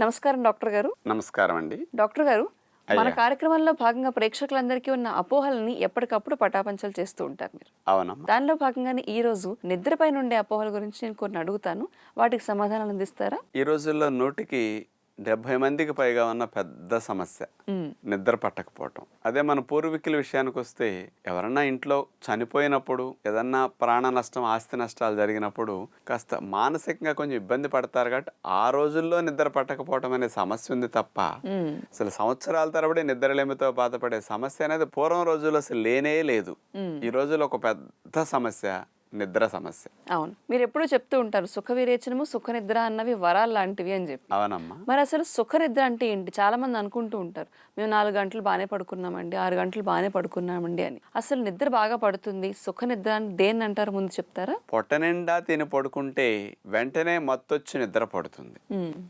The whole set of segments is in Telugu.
నమస్కారం డాక్టర్ గారు. నమస్కారం అండి. డాక్టర్ గారు మన. కార్యక్రమంలో భాగంగా ప్రేక్షకులందరికీ ఉన్న అపోహలని ఎప్పటికప్పుడు పటాపంచలు చేస్తూ ఉంటారు మీరు. అవునమ్మా. దానిలో భాగంగానే ఈ రోజు నిద్రపై ఉండే అపోహల గురించి నేను కొన్ని అడుగుతాను. వాటికి సమాధానాలు అందిస్తారా? ఈ రోజుల్లో నూటికి డెబ్భై మందికి పైగా ఉన్న పెద్ద సమస్య. నిద్ర పట్టకపోవటం అదే మన పూర్వీకుల విషయానికి వస్తే ఎవరన్నా ఇంట్లో చనిపోయినప్పుడు ఏదన్నా ప్రాణ నష్టం ఆస్తి నష్టాలు జరిగినప్పుడు కాస్త మానసికంగా కొంచెం ఇబ్బంది పడతారు కాబట్టి ఆ రోజుల్లో నిద్ర పట్టకపోవటం అనే సమస్య ఉంది తప్ప. అసలు సంవత్సరాల తరబడి నిద్రలేమితో బాధపడే సమస్య అనేది పూర్వం రోజుల్లో అసలు లేనే లేదు. ఈ రోజుల్లో ఒక పెద్ద సమస్య నిద్ర సమస్య. అవును. మీరు ఎప్పుడూ చెప్తూ ఉంటారు సుఖ విరేచనము సుఖ నిద్ర అన్నవి వరాలు లాంటివి అని చెప్పి. అవునమ్మా. మరి అసలు సుఖ నిద్ర అంటే ఏంటి? చాలా మంది అనుకుంటూ ఉంటారు మేము నాలుగు గంటలు బాగానే పడుకున్నామండి ఆరు గంటలు బాగానే పడుకున్నామండి అని. అసలు నిద్ర బాగా పడుతుంది సుఖ నిద్ర అని దేన్ని అంటారు ముందు చెప్తారా? పొట్ట నిండా తిని పడుకుంటే వెంటనే మత్తొచ్చి నిద్ర పడుతుంది.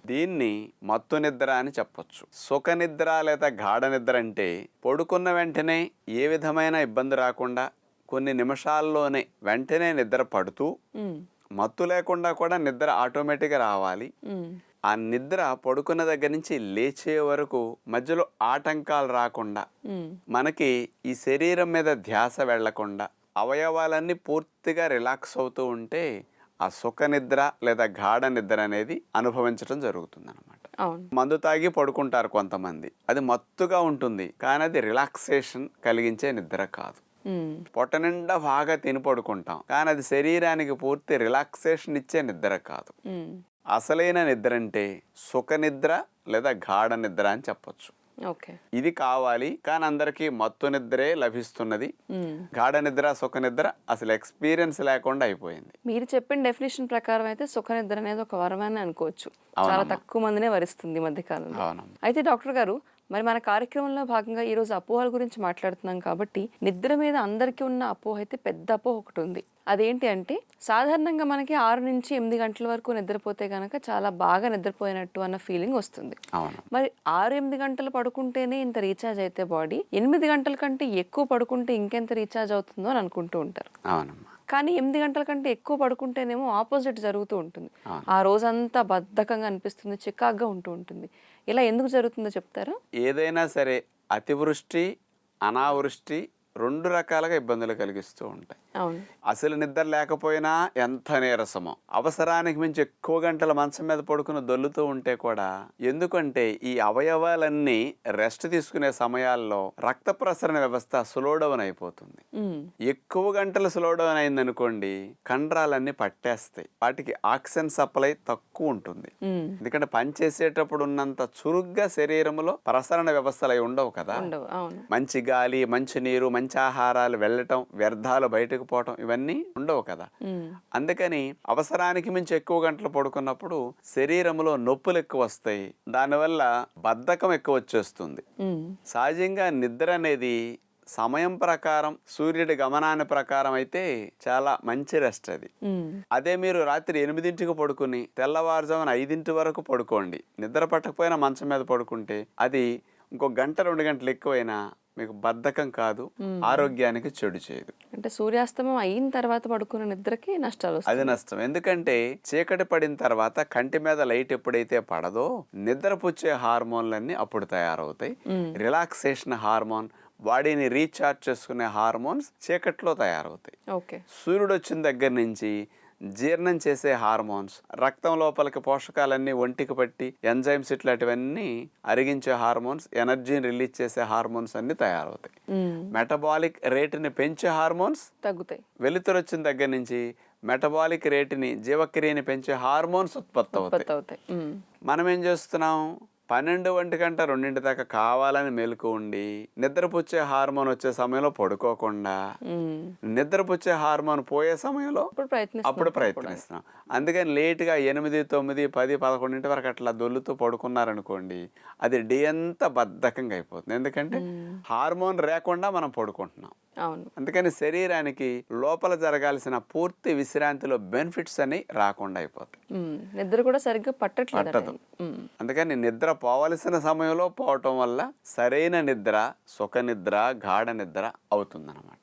దీన్ని మత్తు నిద్ర అని చెప్పొచ్చు. సుఖ నిద్ర లేదా గాఢ నిద్ర అంటే పడుకున్న వెంటనే ఏ విధమైన ఇబ్బంది రాకుండా కొన్ని నిమిషాల్లోనే వెంటనే నిద్ర పడుతూ. మత్తు లేకుండా కూడా నిద్ర ఆటోమేటిక్గా రావాలి. ఆ నిద్ర పడుకున్న దగ్గర నుంచి లేచే వరకు మధ్యలో ఆటంకాలు రాకుండా. మనకి ఈ శరీరం మీద ధ్యాస వెళ్ళకుండా అవయవాలన్నీ పూర్తిగా రిలాక్స్ అవుతూ ఉంటే ఆ సుఖ నిద్ర లేదా గాఢ నిద్ర అనేది అనుభవించడం జరుగుతుంది అనమాట మందు తాగి పడుకుంటారు కొంతమంది అది మత్తుగా ఉంటుంది కానీ అది రిలాక్సేషన్ కలిగించే నిద్ర కాదు. పొట్ట నిండా బాగా తిని పడుకుంటాం. కానీ అది శరీరానికి పూర్తి రిలాక్సేషన్ ఇచ్చే నిద్ర కాదు. అసలైన నిద్ర అంటే సుఖ నిద్ర లేదా గాఢ నిద్ర అని చెప్పొచ్చు. ఇది కావాలి కానీ అందరికీ మత్తు నిద్రే లభిస్తున్నది. గాఢ నిద్ర సుఖ నిద్ర అసలు ఎక్స్పీరియన్స్ లేకుండా అయిపోయింది. మీరు చెప్పిన డెఫినేషన్ ప్రకారం అయితే సుఖ నిద్ర అనేది ఒక వరమని అనుకోవచ్చు. చాలా. తక్కువ మందినే వరిస్తుంది మధ్య కాలంలో అయితే డాక్టర్ గారు మరి మన కార్యక్రమంలో భాగంగా ఈ రోజు అపోహల గురించి మాట్లాడుతున్నాం కాబట్టి నిద్ర మీద అందరికీ ఉన్న అపోహ అయితే పెద్ద అపోహ ఒకటి ఉంది. అదేంటి అంటే సాధారణంగా మనకి ఆరు నుంచి ఎనిమిది గంటల వరకు నిద్రపోతే గనక చాలా బాగా నిద్రపోయినట్టు అన్న ఫీలింగ్ వస్తుంది. మరి ఆరు ఎనిమిది గంటలు పడుకుంటేనే ఇంత రీఛార్జ్ అయితే బాడీ ఎనిమిది గంటల కంటే ఎక్కువ పడుకుంటే ఇంకెంత రీఛార్జ్ అవుతుందో అని అనుకుంటూ ఉంటారు. అవునమ్మా. కానీ ఎనిమిది గంటల కంటే ఎక్కువ పడుకుంటేనేమో ఆపోజిట్ జరుగుతూ ఉంటుంది. ఆ రోజంతా బద్ధకంగా అనిపిస్తుంది చికాగ్గా ఉంటూ ఉంటుంది. ఇలా ఎందుకు జరుగుతుందో చెప్తారా? ఏదైనా సరే అతివృష్టి అనావృష్టి రెండు రకాలుగా ఇబ్బందులు కలిగిస్తూ ఉంటాయి. అసలు నిద్ర లేకపోయినా ఎంత నీరసమో అవసరానికి మించి ఎక్కువ గంటల మంచం మీద పడుకుని దొల్లుతూ ఉంటే కూడా ఎందుకంటే ఈ అవయవాలన్నీ రెస్ట్ తీసుకునే సమయాల్లో రక్త ప్రసరణ వ్యవస్థ స్లో డౌన్ అయిపోతుంది. ఎక్కువ గంటలు స్లో డౌన్ అయిందనుకోండి కండరాలన్నీ పట్టేస్తాయి. వాటికి ఆక్సిజన్ సప్లై తక్కువ ఉంటుంది. ఎందుకంటే పని చేసేటప్పుడు ఉన్నంత చురుగ్గా శరీరంలో ప్రసరణ వ్యవస్థలు అవి ఉండవు కదా. మంచి గాలి మంచి నీరు మంచి ఆహారాలు వెళ్ళటం వ్యర్థాలు బయటకు పోవటం ఇవన్నీ ఉండవు కదా. అందుకని అవసరానికి మించి ఎక్కువ గంటలు పడుకున్నప్పుడు శరీరంలో నొప్పులు ఎక్కువ వస్తాయి. దానివల్ల బద్ధకం ఎక్కువ వచ్చేస్తుంది. సహజంగా నిద్ర అనేది సమయం ప్రకారం సూర్యుడి గమనాన్ని ప్రకారం అయితే చాలా మంచి రెస్ట్ అది. అదే మీరు రాత్రి ఎనిమిదింటికి పడుకుని తెల్లవారుజామున ఐదింటి వరకు పడుకోండి. నిద్ర పట్టకపోయినా మంచం మీద పడుకుంటే అది ఇంకో గంట రెండు గంటలు ఎక్కువైనా మీకు బద్ధకం కాదు ఆరోగ్యానికి చెడు చేయదు. అంటే సూర్యాస్తమం అయిన తర్వాత పడుకున్న నిద్రకి నష్టాలు అది నష్టం. ఎందుకంటే చీకటి పడిన తర్వాత కంటి మీద లైట్ ఎప్పుడైతే పడదో నిద్రపుచ్చే హార్మోన్లన్నీ అప్పుడు తయారవుతాయి. రిలాక్సేషన్ హార్మోన్ బాడీని రీఛార్జ్ చేసుకునే హార్మోన్స్ చీకట్లో తయారవుతాయి. ఓకే. సూర్యుడు వచ్చిన దగ్గర నుంచి జీర్ణం చేసే హార్మోన్స్ రక్తం లోపలికి పోషకాలన్నీ ఒంటికి పట్టి ఎంజైమ్స్ ఇట్లాంటివన్నీ అరిగించే హార్మోన్స్ ఎనర్జీని రిలీజ్ చేసే హార్మోన్స్ అన్ని తయారవుతాయి. మెటబాలిక్ రేటుని పెంచే హార్మోన్స్ తగ్గుతాయి. వెలుతురు వచ్చిన దగ్గర నుంచి మెటబాలిక్ రేటుని జీవక్రియని పెంచే హార్మోన్స్ ఉత్పత్తి అవుతాయి మనం ఏం చేస్తున్నాం? పన్నెండు ఒంటి గంట రెండింటి దాకా కావాలని మెలకు ఉండి నిద్రపుచ్చే హార్మోన్ వచ్చే సమయంలో పడుకోకుండా. నిద్రపుచ్చే హార్మోన్ పోయే సమయంలో అప్పుడు ప్రయత్నిస్తాం అప్పుడు ప్రయత్నిస్తున్నాం. అందుకని లేట్గా ఎనిమిది తొమ్మిది పది పదకొండింటి వరకు అట్లా దొల్లుతూ పడుకున్నారనుకోండి అది డే అంతా బద్ధకంగా అయిపోతుంది. ఎందుకంటే హార్మోన్ లేకుండా మనం పడుకుంటున్నాం. అవును. అందుకని శరీరానికి లోపల జరగాల్సిన పూర్తి విశ్రాంతిలో బెనిఫిట్స్ అని రాకుండా అయిపోతాయి. నిద్ర కూడా సరిగ్గా పట్టట్లేదు పట్టదు. అందుకని నిద్ర పోవలసిన సమయంలో పోవటం వల్ల సరైన నిద్ర సుఖ నిద్ర గాఢ నిద్ర అవుతుందన్నమాట.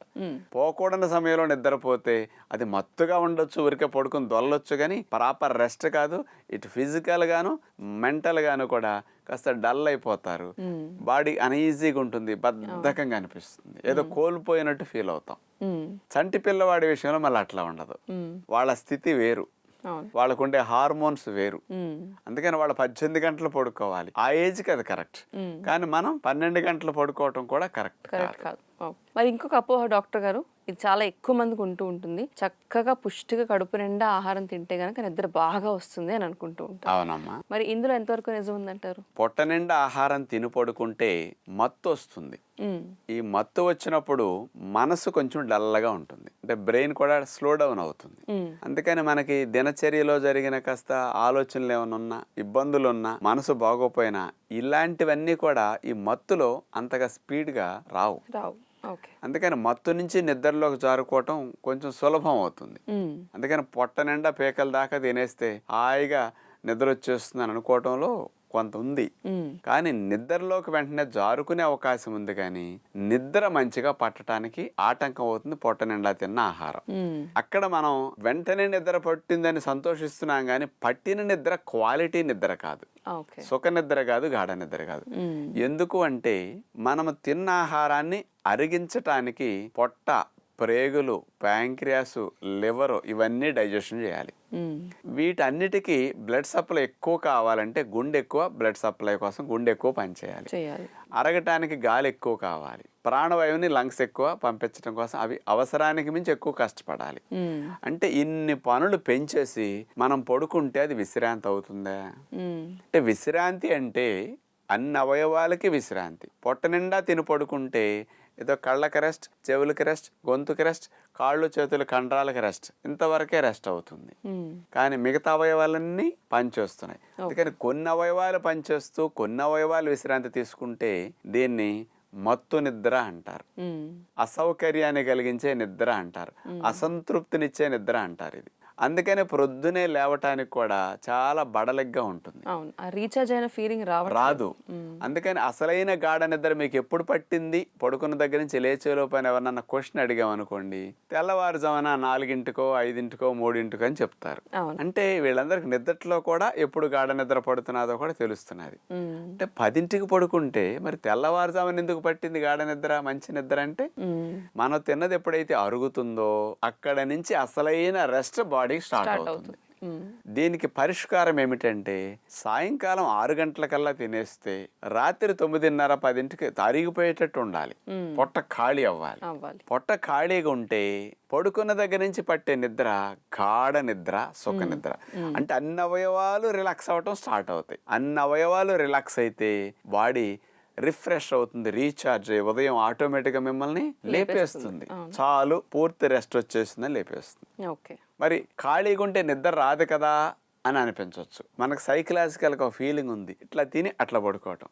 పోకూడని సమయంలో నిద్రపోతే అది మత్తుగా ఉండొచ్చు ఊరికే పడుకుని దొల్లొచ్చు కానీ ప్రాపర్ రెస్ట్ కాదు. ఇటు ఫిజికల్ గాను మెంటల్ గాను కూడా కాస్త డల్ అయిపోతారు. బాడీ అన్ఈజీగా ఉంటుంది బద్ధకంగా అనిపిస్తుంది. ఏదో కోల్పోయినట్టు ఫీల్ అవుతాం. చంటి పిల్లవాడి విషయంలో మళ్ళీ అట్లా ఉండదు. వాళ్ళ స్థితి వేరు. అవును. వాళ్ళకుండే హార్మోన్స్ వేరు. అందుకని వాళ్ళు పద్దెనిమిది గంటలు పడుకోవాలి. ఆ ఏజ్కి అది కరెక్ట్. కానీ మనం పన్నెండు గంటలు పడుకోవటం కూడా కరెక్ట్ కరెక్ట్ కాదు. మరి ఇంకొక అపోహ డాక్టర్ గారు? ఇది చాలా ఎక్కువ మందికి ఉంటూ ఉంటుంది. చక్కగా పుష్టిగా కడుపు నిండా ఆహారం తింటే గనక నిద్ర బాగా వస్తుంది అని అనుకుంటూ ఉంటారు. అవునమ్మా. మరి ఇందులో ఎంతవరకు నిజం ఉందంటారు? పొట్ట నిండా ఆహారం తిని పడుకుంటే మత్తు వస్తుంది. ఈ మత్తు వచ్చినప్పుడు మనసు కొంచెం డల్గా ఉంటుంది. అంటే బ్రెయిన్ కూడా స్లో డౌన్ అవుతుంది. అందుకని మనకి దినచర్యలో జరిగిన కాస్త ఆలోచనలు ఏమైనా ఉన్నా ఇబ్బందులు ఉన్నా మనసు బాగోపోయినా ఇలాంటివన్నీ కూడా ఈ మత్తులో అంతగా స్పీడ్గా రావు. రావు. అందుకని మత్తు నుంచి నిద్రలోకి జారుకోవటం కొంచెం సులభం అవుతుంది. అందుకని పొట్ట నిండా పేకల దాకా తినేస్తే హాయిగా నిద్ర వచ్చేస్తుందని అనుకోవటంలో కొంత ఉంది. కానీ నిద్రలోకి వెంటనే జారుకునే అవకాశం ఉంది కానీ నిద్ర మంచిగా పట్టడానికి ఆటంకం అవుతుంది పొట్ట నిండా తిన్న ఆహారం. అక్కడ మనం వెంటనే నిద్ర పట్టిందని సంతోషిస్తున్నాం కానీ పట్టిన నిద్ర క్వాలిటీ నిద్ర కాదు సుఖ నిద్ర కాదు గాఢ నిద్ర కాదు. ఎందుకు అంటే మనము తిన్న ఆహారాన్ని అరిగించటానికి పొట్ట ప్రేగులు ప్యాంక్రియాసు లివర్ ఇవన్నీ డైజెషన్ చేయాలి. వీటన్నిటికీ బ్లడ్ సప్లై ఎక్కువ కావాలంటే గుండె ఎక్కువ బ్లడ్ సప్లై కోసం గుండె ఎక్కువ పనిచేయాలి. చేయాలి. అరగటానికి గాలి ఎక్కువ కావాలి. ప్రాణవాయువుని లంగ్స్ ఎక్కువ పంపించడం కోసం అవి అవసరానికి మించి ఎక్కువ కష్టపడాలి. అంటే ఇన్ని పనులు పెంచేసి మనం పడుకుంటే అది విశ్రాంతి అవుతుందా. అంటే విశ్రాంతి అంటే అన్ని అవయవాలకి విశ్రాంతి. పొట్ట నిండా తిని పడుకుంటే ఏదో కళ్ళకి రెస్ట్ చెవులకి రెస్ట్ గొంతుకి రెస్ట్ కాళ్ళు చేతులు కండరాలకి రెస్ట్ ఇంతవరకే రెస్ట్ అవుతుంది. మ్మ్. కానీ మిగతా అవయవాలన్నీ పనిచేస్తున్నాయి. అందుకని కొన్ని అవయవాలు పనిచేస్తూ కొన్ని అవయవాలు విశ్రాంతి తీసుకుంటే దీన్ని మత్తు నిద్ర అంటారు. మ్మ్. అసౌకర్యాన్ని కలిగించే నిద్ర అంటారు. అసంతృప్తినిచ్చే నిద్ర అంటారు ఇది. అందుకని ప్రొద్దునే లేవటానికి కూడా చాలా బడలిగ్గా ఉంటుంది. అవును. రీఛార్జ్ అయిన ఫీలింగ్ రావడం రాదు. అందుకని అసలైన గాఢ నిద్ర మీకు ఎప్పుడు పట్టింది? పడుకున్న దగ్గర నుంచి లేచేలో పైన ఎవరన్నా క్వశ్చన్ అడిగామనుకోండి తెల్లవారుజామున నాలుగింటికో ఐదింటికో మూడింటికో అని చెప్తారు. అంటే వీళ్ళందరికి నిద్రలో కూడా ఎప్పుడు గాఢ నిద్ర పడుతున్నదో కూడా తెలుస్తున్నది. అంటే పదింటికి పడుకుంటే మరి తెల్లవారుజామున ఎందుకు పట్టింది గాఢ నిద్ర మంచి నిద్ర అంటే. మనం తిన్నది ఎప్పుడైతే అరుగుతుందో అక్కడ నుంచి అసలైన రెస్ట్ బాడీ స్టార్ట్ స్టార్ట్ అవుతుంది. దీనికి పరిష్కారం ఏమిటంటే సాయంకాలం ఆరు గంటలకల్లా తినేస్తే రాత్రి తొమ్మిదిన్నర పదింటికి అరిగిపోయేటట్టు ఉండాలి. పొట్ట ఖాళీ అవ్వాలి. అవ్వాలి. పొట్ట ఖాళీగా ఉంటే పడుకున్న దగ్గర నుంచి పట్టే నిద్ర గాఢ నిద్ర సుఖ నిద్ర. అంటే అన్ని అవయవాలు రిలాక్స్ అవ్వటం స్టార్ట్ అవుతాయి. అన్ని అవయవాలు రిలాక్స్ అయితే బాడీ రిఫ్రెష్ అవుతుంది రీఛార్జ్ అయ్యి ఉదయం ఆటోమేటిక్గా మిమ్మల్ని లేపేస్తుంది. చాలు పూర్తి రెస్ట్ వచ్చేసిందని లేపేస్తుంది. ఓకే. మరి ఖాళీగా ఉంటే నిద్ర రాదు కదా అని అనిపించవచ్చు మనకు సైకలాజికల్గా ఒక ఫీలింగ్ ఉంది. ఇట్లా తిని అట్లా పడుకోవటం.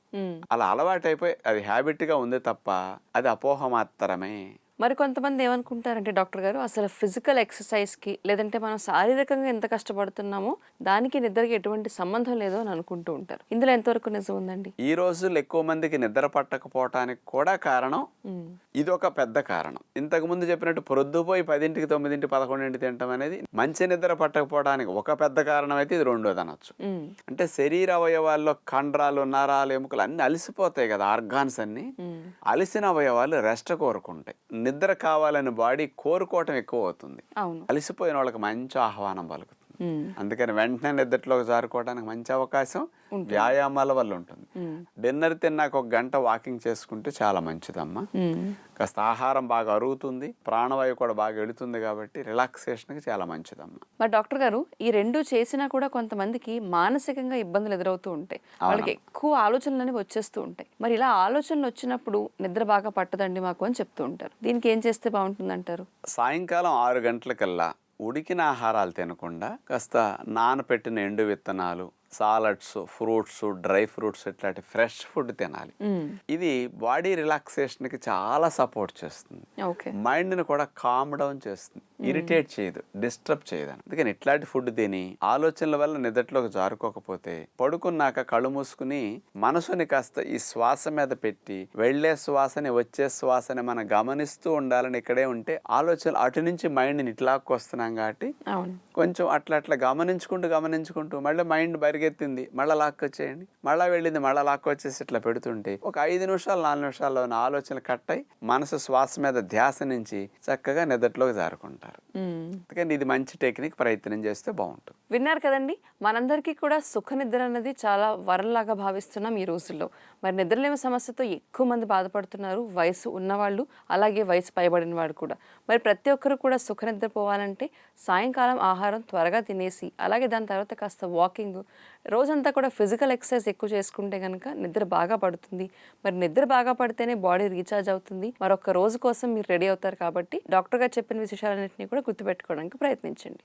అలా అలవాటైపోయి అది హ్యాబిట్గా ఉంది తప్ప అది అపోహ మాత్రమే. మరి కొంతమంది ఏమనుకుంటారంటే డాక్టర్ గారు అసలు ఫిజికల్ ఎక్సర్సైజ్కి లేదంటే మనం శారీరకంగా ఎంత కష్టపడుతున్నామో దానికి నిద్రకి ఎటువంటి సంబంధం లేదో అని అనుకుంటూ ఉంటారు. ఇందులో ఎంతవరకు నిజం ఉందండి? ఈ రోజుల్లో ఎక్కువ మందికి నిద్ర పట్టకపోవటానికి కూడా కారణం. ఇది ఒక పెద్ద కారణం ఇంతకు ముందు చెప్పినట్టు ప్రొద్దుపోయి పదింటికి తొమ్మిదింటి పదకొండింటి తినటం అనేది మంచి నిద్ర పట్టకపోవడానికి ఒక పెద్ద కారణం అయితే ఇది రెండోది అనొచ్చు. అంటే శరీర అవయవాల్లో కండరాలు నరాలు ఎముకలు అన్ని అలసిపోతాయి కదా ఆర్గాన్స్ అన్ని. అలసిన అవయవాలు రెస్ట్ కోరుకుంటాయి నిద్ర కావాలని బాడీ కోరుకోవటం ఎక్కువ అవుతుంది అలసిపోయిన వాళ్ళకి మంచి ఆహ్వానం పలుకుతుంది. అందుకని వెంటనే నిద్రలోకి జారుకోవడానికి మంచి అవకాశం వ్యాయామాల వల్ల ఉంటుంది. డిన్నర్ తిన్నాక ఒక గంట వాకింగ్ చేసుకుంటే చాలా మంచిదమ్మా. మ్మ్. కాస్త ఆహారం బాగా అరుగుతుంది ప్రాణవాయువు కూడా బాగా ఎడుతుంది కాబట్టి రిలాక్సేషన్కి చాలా మంచిదమ్మా. మరి డాక్టర్ గారు ఈ రెండు చేసినా కూడా కొంతమందికి మానసికంగా ఇబ్బందులు ఎదురవుతూ ఉంటాయి. వాళ్ళకి ఎక్కువ ఆలోచనలు అనేవి వచ్చేస్తూ ఉంటాయి. మరి ఇలా ఆలోచనలు వచ్చినప్పుడు నిద్ర బాగా పట్టదండి మాకు అని చెప్తూ ఉంటారు. దీనికి ఏం చేస్తే బాగుంటుంది అంటారు సాయంకాలం ఆరు గంటలకల్లా ఉడికిన ఆహారాలు తినకుండా కాస్త నానపెట్టిన ఎండు విత్తనాలు సాలడ్స్ ఫ్రూట్స్ డ్రై ఫ్రూట్స్ ఇట్లాంటి ఫ్రెష్ ఫుడ్ తినాలి. ఇది బాడీ రిలాక్సేషన్కి చాలా సపోర్ట్ చేస్తుంది. ఓకే. మైండ్ని కూడా కామ్ డౌన్ చేస్తుంది. ఇరిటేట్ చేయదు డిస్టర్బ్ చేయదు అందుకని ఇట్లాంటి ఫుడ్ తిని ఆలోచనల వల్ల నిద్రలోకి జారుకోకపోతే పడుకున్నాక కళ్ళు మూసుకుని మనసుని కాస్త ఈ శ్వాస మీద పెట్టి వెళ్ళే శ్వాసని వచ్చే శ్వాసని మనం గమనిస్తూ ఉండాలని ఇక్కడే ఉంటే ఆలోచనలు అటు నుంచి మైండ్ని ఇట్లాక్కు వస్తున్నాం కాబట్టి కొంచెం అట్లా అట్లా గమనించుకుంటూ గమనించుకుంటూ మళ్ళీ మైండ్ పరిగెత్తింది మళ్ళీ లాక్కొచ్చేయండి మళ్ళీ వెళ్ళింది మళ్ళీ లాక్కొచ్చేసి ఇట్లా పెడుతుంటే ఒక ఐదు నిమిషాలు నాలుగు నిమిషాల్లో ఆలోచనలు కట్ అయి మనసు శ్వాస మీద ధ్యాస నుంచి చక్కగా నిద్రలోకి జారుకుంటారు మ్మ్. అందుకని ఇది మంచి టెక్నిక్ ప్రయత్నం చేస్తే బాగుంటుంది. విన్నారు కదండి మనందరికీ కూడా సుఖ నిద్ర అనేది చాలా వరంలాగా భావిస్తున్నాం ఈ రోజుల్లో. మరి నిద్రలేమి సమస్యతో ఎక్కువ మంది బాధపడుతున్నారు వయసు ఉన్నవాళ్ళు అలాగే వయసు పైబడిన వాడు కూడా. మరి ప్రతి ఒక్కరు కూడా సుఖ నిద్ర పోవాలంటే సాయంకాలం ఆహారం త్వరగా తినేసి అలాగే దాని తర్వాత కాస్త వాకింగ్ రోజంతా కూడా ఫిజికల్ ఎక్సర్సైజ్ ఎక్కువ చేసుకుంటే కనుక నిద్ర బాగా పడుతుంది. మరి నిద్ర బాగా పడితేనే బాడీ రీఛార్జ్ అవుతుంది. మరొక రోజు కోసం మీరు రెడీ అవుతారు కాబట్టి డాక్టర్ గారు చెప్పిన విశేషాలన్నింటినీ కూడా గుర్తుపెట్టుకోవడానికి ప్రయత్నించండి.